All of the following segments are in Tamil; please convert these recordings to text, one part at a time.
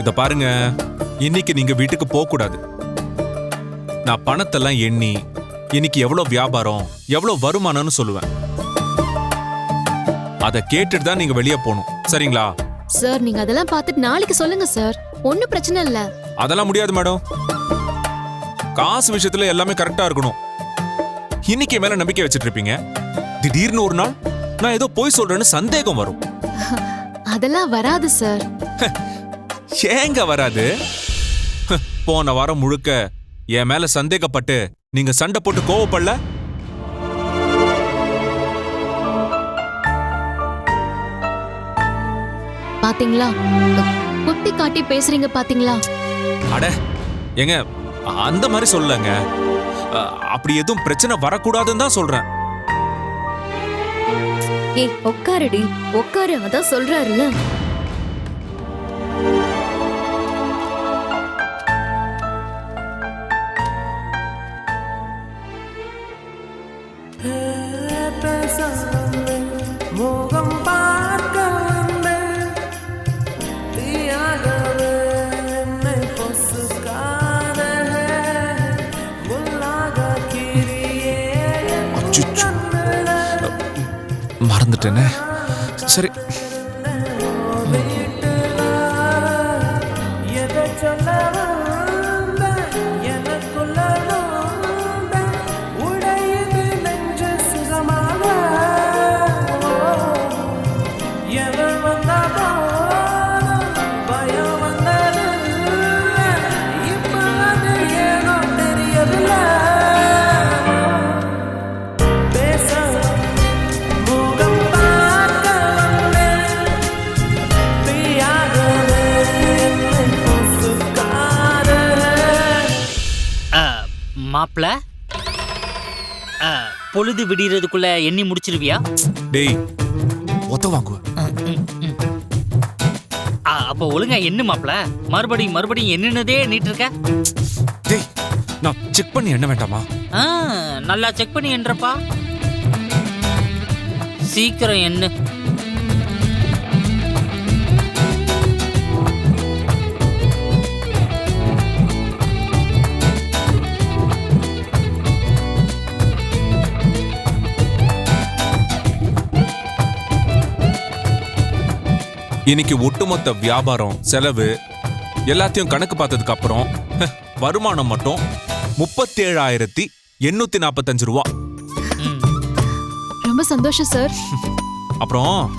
இத பாருங்க. இன்னைக்கு நீங்க வீட்டுக்கு போக கூடாது நான் பணத்தெல்லாம் எண்ணி இன்னைக்கு எவ்வளவு வியாபாரம் எவ்வளவு வருமானம்னு சொல்லுவேன். அதை கேட்டுட்டு தான் நீங்க வெளியே போகணும். சரிங்களா? சார் நீங்க அதெல்லாம் பார்த்துட்டு நாளைக்கு சொல்லுங்க சார். ஒன்னும் பிரச்சனை இல்ல. அதெல்லாம் முடியாது மேடம். காசு விஷயத்துல எல்லாமே கரெக்டா இருக்கணும். இன்னைக்கு மேல நம்பிக்கை வச்சிட்டு இருப்பீங்க. திடீர்னு ஒரு நாள் நான் ஏதோ போய் சொல்றேன்னு சந்தேகம் வரும். அதெல்லாம் வராது சார். ஏங்க வராது? போன வாரம் முழுக்க என் மேல சந்தேகப்பட்டு நீங்க சண்டை போட்டு கோவப்படல? பாத்தீங்களா? குத்தி காட்டி பேசுறீங்க பாத்தீங்களா? அட ஏங்க அந்த மாதிரி சொல்லலங்க. அ, அப்படி எதுவும் பிரச்சனை வரக்கூடாதுன்னு தான் சொல்றேன். ஏய் உட்காருடி. உட்காரு அதான் சொல்றாருல அச்சுச்சு. மறந்துட்டேனே சரி. மாப்பிள பொழுது விடியறதுக்குள்ள எண்ணி முடிச்சிருவியா? டேய் ஒத்த வாங்குவ. ஆ, அப்போ ஒழுங்கா எண்ணு மாப்பிள மறுபடியும் மறுபடியும் எண்ணினதே நீட்டு இருக்க டேய் நான் செக் பண்ணி என்ன வேண்டாமா? ஆ, நல்லா செக் பண்ணி என்றப்பா சீக்கிரம் எண்ணு. இன்னைக்கு ஒட்டுமொத்த வியாபாரம் செலவு எல்லாத்தையும் கணக்கு பார்த்ததுக்கு அப்புறம் வருமானம் மட்டும் முப்பத்தேழாயிரத்தி எண்ணூத்தி நாற்பத்தஞ்சு ரூபா. ரொம்ப சந்தோஷம் சார் அப்புறம்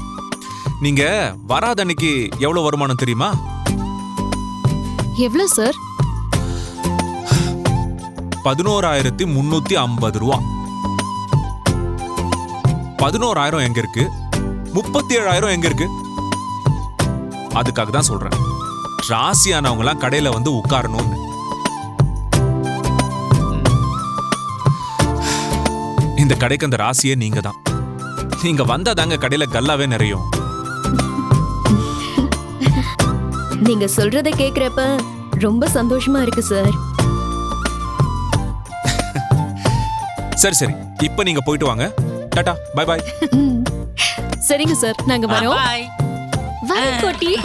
நீங்க வராத அன்னைக்கு எவ்வளவு வருமானம் தெரியுமா? எவ்வளவு சார் பதினோராயிரத்தி முன்னூத்தி ஐம்பது ரூபா. பதினோராயிரம் எங்க இருக்கு? முப்பத்தி ஏழாயிரம் எங்க இருக்கு? அதுக்காக தான் சொல்றேன். ராசியானவங்க எல்லாம் கடையில வந்து உட்காரணும்னு. இந்த கடைக்கு அந்த ராசியே நீங்க தான். நீங்க வந்தாதாங்க கடையில கல்லாவே நிறையும். நீங்க சொல்றத கேக்குறப்ப ரொம்ப சந்தோஷமா இருக்கு சார். சரி சரி. இப்ப நீங்க போயிட்டு வாங்க. Tata bye bye. சரிங்க சார். நாங்க வரோம். வாங்க கோட்டி.